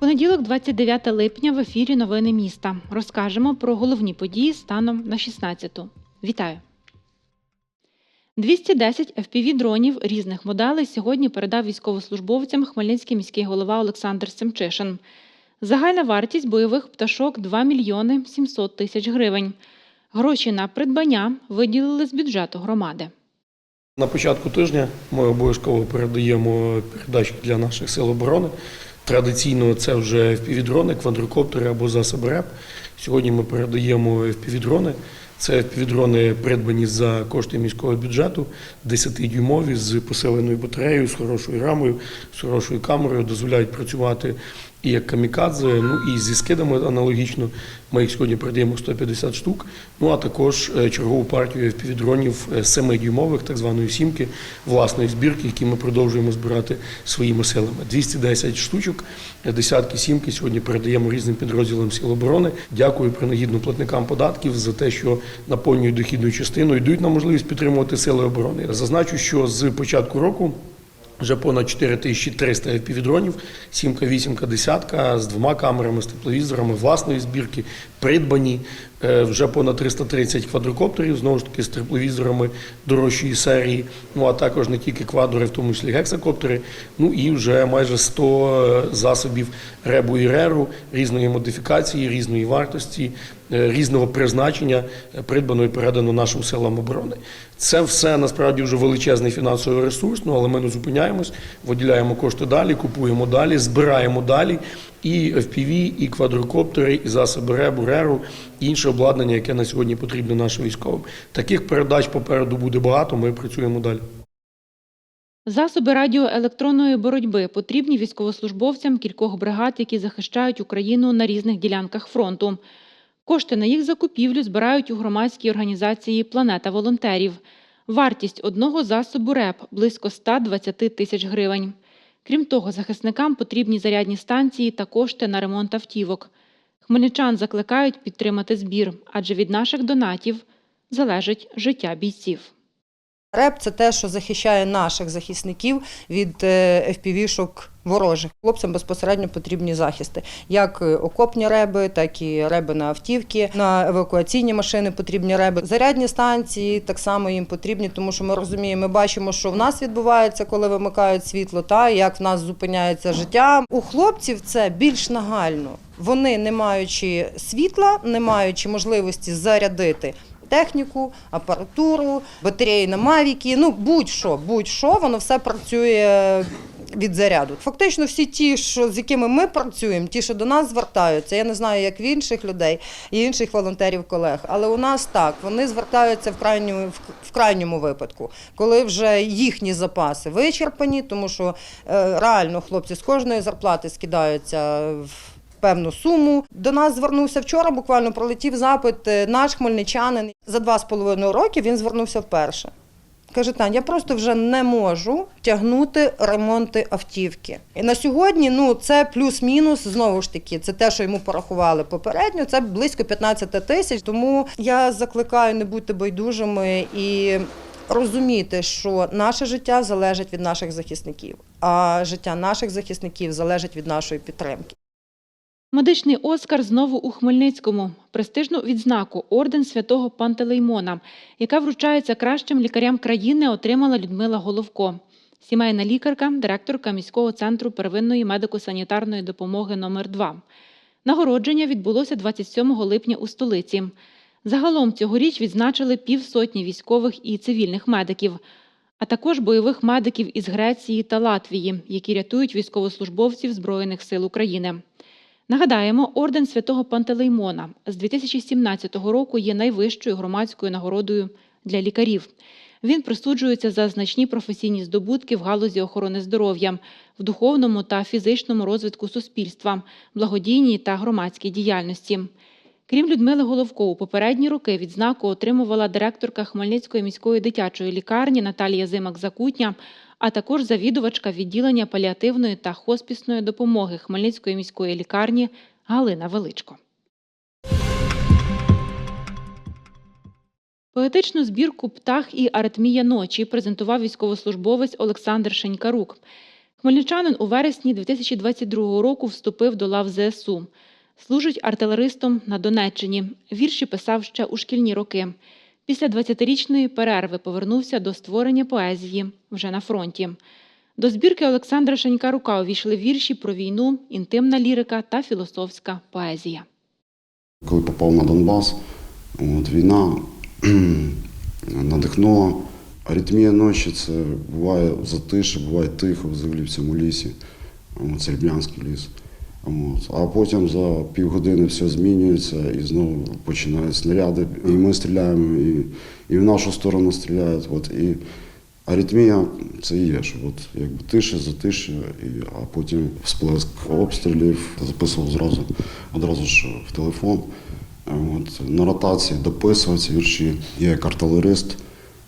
Понеділок, 29 липня, в ефірі Новини міста. Розкажемо про головні події станом на 16-ту. Вітаю! 210 FPV-дронів різних моделей сьогодні передав військовослужбовцям Хмельницький міський голова Олександр Семчишин. Загальна вартість бойових пташок 2 мільйони 700 тисяч гривень. Гроші на придбання виділили з бюджету громади. На початку тижня ми обов'язково передаємо передачі для наших сил оборони. Традиційно це вже впівдрони, квадрокоптери або засоби РЕП. Сьогодні ми передаємо впівдрони. Це впівдрони придбані за кошти міського бюджету, 10-дюймові з посиленою батареєю, з хорошою рамою, з хорошою камерою, дозволяють працювати і як камікадзе, ну і зі скидами аналогічно. Ми їх сьогодні передаємо 150 штук. Ну а також е, чергову партію впівдронів 7-дюймових, так званої сімки, власної збірки, які ми продовжуємо збирати своїми силами. 210 штучок, е, десятки сімки сьогодні передаємо різним підрозділам Сил оборони. Дякую принагідно платникам податків за те, що наповнюють дохідну частину, йдуть на можливість підтримувати сили оборони. Зазначу, що з початку року. Вже понад 4300 FPV-дронів, сімка, вісімка, десятка з двома камерами, з тепловізорами, власної збірки, придбані. Е, Вже понад 330 квадрокоптерів, знову ж таки з тепловізорами дорожчої серії. Ну а також не тільки квадри, в тому числі гексакоптери. Ну і вже майже 100 засобів ребу і реру різної модифікації, різної вартості, е, різного призначення, е, придбано і передано нашим силам оборони. Це все насправді вже величезний фінансовий ресурс, ну але ми не зупиняємось, виділяємо кошти далі, купуємо далі, збираємо далі. І FPV, і квадрокоптери, і засоби ребу, реру, і інше обладнання, яке на сьогодні потрібно нашим військовим. Таких передач попереду буде багато. Ми працюємо далі. Засоби радіоелектронної боротьби потрібні військовослужбовцям кількох бригад, які захищають Україну на різних ділянках фронту. Кошти на їх закупівлю збирають у громадській організації Планета волонтерів. Вартість одного засобу РЕП близько 120 тисяч гривень. Крім того, захисникам потрібні зарядні станції та кошти на ремонт автівок. Хмельничан закликають підтримати збір, адже від наших донатів залежить життя бійців. РЕП це те, що захищає наших захисників від е, FPV-шок ворожих. Хлопцям безпосередньо потрібні захисти. Як е, окопні реби, так і реби на автівки, на евакуаційні машини потрібні реби. Зарядні станції так само їм потрібні, тому що ми розуміємо, ми бачимо, що в нас відбувається, коли вимикають світло, та як в нас зупиняється життя. У хлопців це більш нагально. Вони, не маючи світла, не маючи можливості зарядити техніку, апаратуру, батареї на мавіки, ну будь-що, будь-що, воно все працює від заряду. Фактично, всі ті, що з якими ми працюємо, ті, що до нас звертаються, я не знаю, як в інших людей і інших волонтерів колег, але у нас так вони звертаються в крайньому в, в крайньому випадку, коли вже їхні запаси вичерпані, тому що е, реально хлопці з кожної зарплати скидаються в певну суму. До нас звернувся вчора, буквально пролетів запит е, наш хмельничанин. За два з половиною роки він звернувся вперше. Каже, Тань, я просто вже не можу тягнути ремонти автівки. І на сьогодні ну, це плюс-мінус, знову ж таки, це те, що йому порахували попередньо, це близько 15 тисяч. Тому я закликаю не бути байдужими і розуміти, що наше життя залежить від наших захисників, а життя наших захисників залежить від нашої підтримки. Медичний Оскар знову у Хмельницькому. Престижну відзнаку орден святого Пантелеймона, яка вручається кращим лікарям країни, отримала Людмила Головко. Сімейна лікарка, директорка міського центру первинної медико-санітарної допомоги номер 2 Нагородження відбулося 27 липня у столиці. Загалом цьогоріч відзначили півсотні військових і цивільних медиків, а також бойових медиків із Греції та Латвії, які рятують військовослужбовців Збройних сил України. Нагадаємо, орден святого Пантелеймона з 2017 року є найвищою громадською нагородою для лікарів. Він присуджується за значні професійні здобутки в галузі охорони здоров'я, в духовному та фізичному розвитку суспільства, благодійній та громадській діяльності. Крім Людмили Головко, у попередні роки відзнаку отримувала директорка Хмельницької міської дитячої лікарні Наталія Зимак-Закутня, а також завідувачка відділення паліативної та хоспісної допомоги Хмельницької міської лікарні Галина Величко. Поетичну збірку Птах і аритмія ночі презентував військовослужбовець Олександр Шенькарук. Хмельничанин у вересні 2022 року вступив до лав ЗСУ. Служить артилеристом на Донеччині. Вірші писав ще у шкільні роки. Після 20-річної перерви повернувся до створення поезії вже на фронті. До збірки Олександра Шенькарука увійшли вірші про війну, інтимна лірика та філософська поезія. Коли попав на Донбас, от, війна надихнула. Аритмія ночі це буває затише, буває тихо взагалі в цьому лісі. Це Рівнянський ліс. А потім за півгодини все змінюється і знову починають снаряди. І ми стріляємо, і, і в нашу сторону стріляють. От. І аритмія це є, що от, якби тише, затише, і, а потім всплеск обстрілів записував зразу, одразу ж в телефон. От, на ротації дописуватися вірші. Я як артилерист.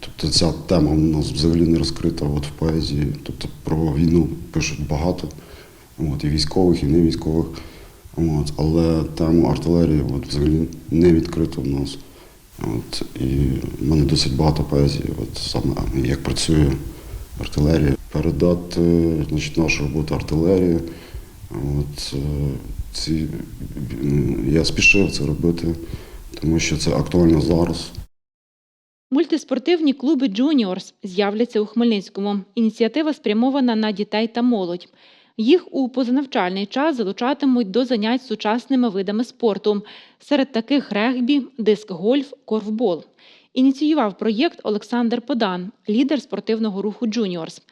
Тобто ця тема у нас взагалі не розкрита от в поезії. Тобто про війну пишуть багато, от, і військових, і не військових. От, але тему артилерії от, взагалі не відкрито в нас. От, і в мене досить багато поезії, от, саме як працює артилерія. Передати значить, нашу роботу артилерії. От, е, ці, я спішив це робити, тому що це актуально зараз. Мультиспортивні клуби Джуніорс з'являться у Хмельницькому. Ініціатива спрямована на дітей та молодь. Їх у позанавчальний час залучатимуть до занять сучасними видами спорту. Серед таких регбі, диск-гольф, корфбол. Ініціював проєкт Олександр Подан, лідер спортивного руху Джуніорс.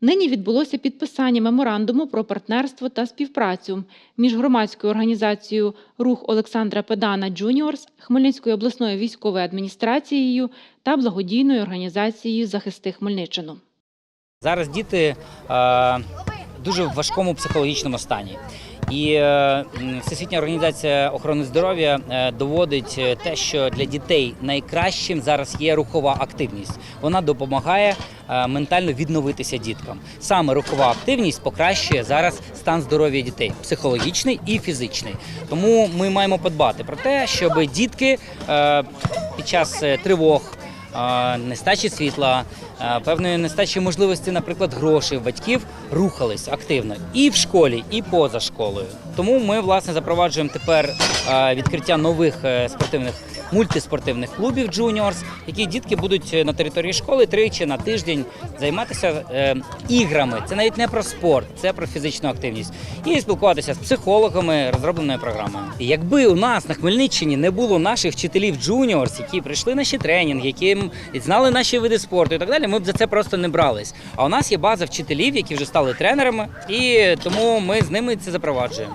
Нині відбулося підписання меморандуму про партнерство та співпрацю між громадською організацією Рух Олександра Педана Джуніорс, Хмельницькою обласною військовою адміністрацією та благодійною організацією Захисти Хмельниччину. Зараз діти дуже важкому психологічному стані. І е, Всесвітня організація охорони здоров'я е, доводить е, те, що для дітей найкращим зараз є рухова активність. Вона допомагає ментально відновитися діткам. Саме рухова активність покращує зараз стан здоров'я дітей, психологічний і фізичний. Тому ми маємо подбати про те, щоб дітки під час тривог нестачі світла, певної нестачі можливості, наприклад, грошей батьків рухались активно і в школі, і поза школою. Тому ми власне запроваджуємо тепер відкриття нових е, спортивних мультиспортивних клубів Juniors, які дітки будуть на території школи тричі на тиждень займатися е, іграми. Це навіть не про спорт, це про фізичну активність. І спілкуватися з психологами розробленою програмою. Якби у нас на Хмельниччині не було наших вчителів Juniors, які прийшли наші тренінги, які знали наші види спорту і так далі, ми б за це просто не брались. А у нас є база вчителів, які вже стали тренерами, і тому ми з ними це запроваджуємо.